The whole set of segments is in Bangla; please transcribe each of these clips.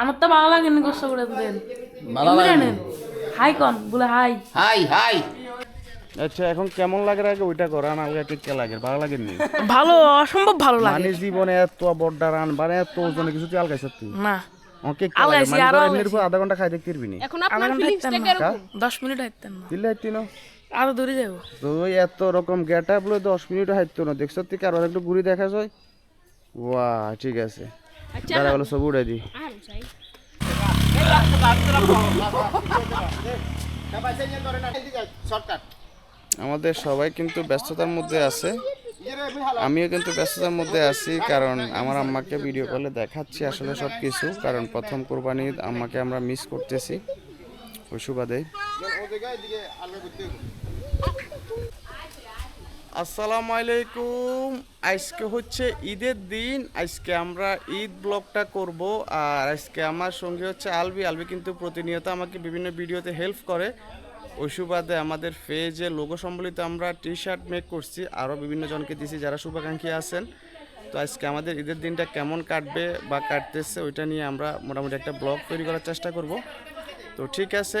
আমার তো ভালো লাগে না কষ্ট করে দেন ভালো লাগে হাই কন বলে হাই। High high. আচ্ছা এখন কেমন লাগে আগে? ওইটা করা না আগে কে লাগে? ভালো লাগে নি? ভালো অসম্ভব ভালো লাগে। মানে জীবনে এত বড় রান মানে এত ওজনে কিছু তুই আলগাইছ তুই? না। ওকে লাগে? মানে উপর আধা ঘণ্টা খাই দেখতে পারবি নি? এখন আপনার ঘণ্টা ফিলিংসটা হাঁটতেন না। কীরকম? দশ মিনিট হাঁটতেন না। দিলে হাইতি না? আরও দূরে যাব। তো ওই এত রকম গেট আপ লই দশ মিনিট হাইতো না। দেখছ তুই কারও একটু ঘুরি দেখা যায় ওয়া ঠিক আছে। বলো সব উড়াই দি আর চাই শর্টকাট আমাদের সবাই কিন্তু ব্যস্ততার মধ্যে আছে। আমিও কিন্তু ব্যস্ততার মধ্যে আছি কারণ আমার আম্মাকে ভিডিও কলে দেখাচ্ছি আসলে সব কিছু কারণ প্রথম কোরবানি আম্মাকে আমরা মিস করতেছি। ওই সুবাদে আসসালামু আলাইকুম। আজকে হচ্ছে ঈদের দিন। আজকে আমরা ঈদ ব্লগটা করব। আর আজকে আমার সঙ্গে হচ্ছে আলবি। আলবি কিন্তু প্রতিনিয়ত আমাকে বিভিন্ন ভিডিওতে হেল্প করে। ওই সুবাদে আমাদের পেজে লোগো সম্বলিত আমরা টি শার্ট মেক করছি। আরও বিভিন্ন জনকে দিছি যারা শুভাকাঙ্ক্ষী আছেন। তো আজকে আমাদের ঈদের দিনটা কেমন কাটবে বা কাটতেছে ওইটা নিয়ে আমরা মোটামুটি একটা ব্লগ তৈরি করার চেষ্টা করব। তো ঠিক আছে।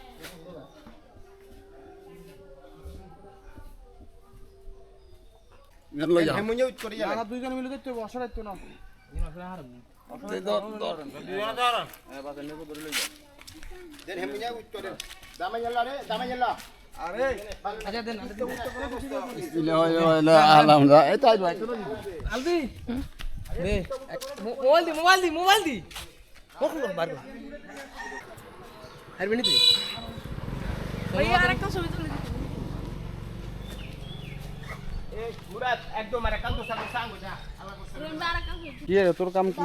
আলহামদুলিল্লাহ এই তাই ভাই। আলদি। দে মোবাইল দি মোবাইল দি দি। ছবি তুলে মুরাদ একদম আরে কাল তো সাথে সাঙ্গ যা কি রে তোর কাম কি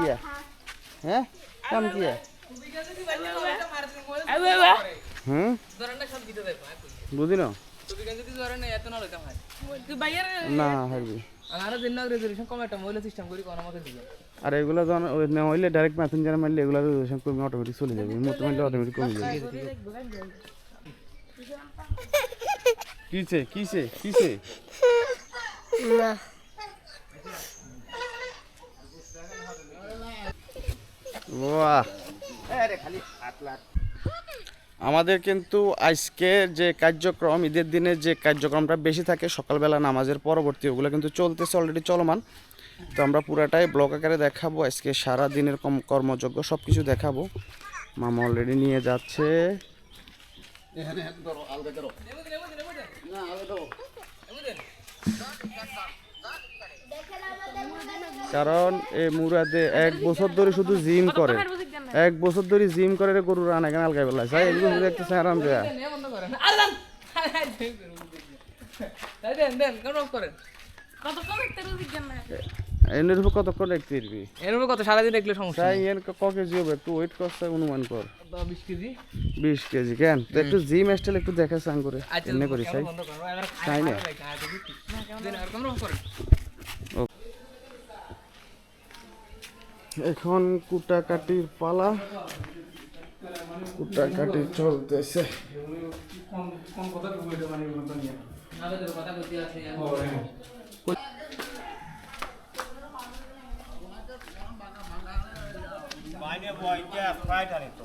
হ্যাঁ? কাম কি হুম? বুঝি না? না হারবি। আর এগুলো যখন হইলে ডাইরেক্ট মেসেঞ্জারে মারলে এগুলো রেজুলেশন কমে অটোমেটিক চলে যাবে। মতো মারলে অটোমেটিক কমে যাবে। কিছে কিছে বাহ। লাগ আমাদের কিন্তু আজকে যে কার্যক্রম ঈদের দিনে যে কার্যক্রমটা বেশি থাকে সকালবেলা নামাজের পরবর্তী ওগুলো কিন্তু চলতেছে অলরেডি চলমান। তো আমরা পুরাটাই ব্লক আকারে দেখাবো আজকে সারা দিনের কম কর্মযোগ্য সব কিছু দেখাবো। মামা অলরেডি নিয়ে যাচ্ছে এখানে ধরো আলগা ধরো না আলগা ধরো কারণ এই মুরাদে এক বছর ধরে শুধু জিম করে। এক বছর ধরে জিম করে গরু রান এখানে আলগাই বেলা চাই এগুলো শুধু একটা স্যারাম দেয়া। এনের উপর কতক্ষণ দেখতে পারবি এর উপর কত? সারাদিন দেখলে সমস্যা তাই এর ক কেজি হবে একটু ওয়েট করতে অনুমান কর। বিশ কেজি। বিশ কেজি কেন? একটু জিম স্টাইল একটু দেখা সাং করে। আচ্ছা এমনি করি তাই না? এখন কুটাকাটির পালা। কুটাকাটি চলতেছে। বাইরে বইটা ফ্রাইড আনে তো।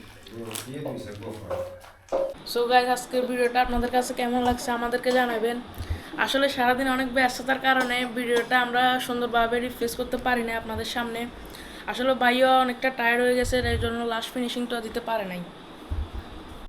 সো গাইজ আজকের ভিডিওটা আপনাদের কাছে কেমন লাগছে আমাদেরকে জানাবেন। আসলে সারাদিন অনেক ব্যস্ততার কারণে ভিডিওটা আমরা সুন্দরভাবে রিফ্রেশ করতে পারি না আপনাদের সামনে। আসলে ভাইও অনেকটা টায়ার্ড হয়ে গেছে, এর জন্য লাস্ট ফিনিশিংটা দিতে পারে নাই।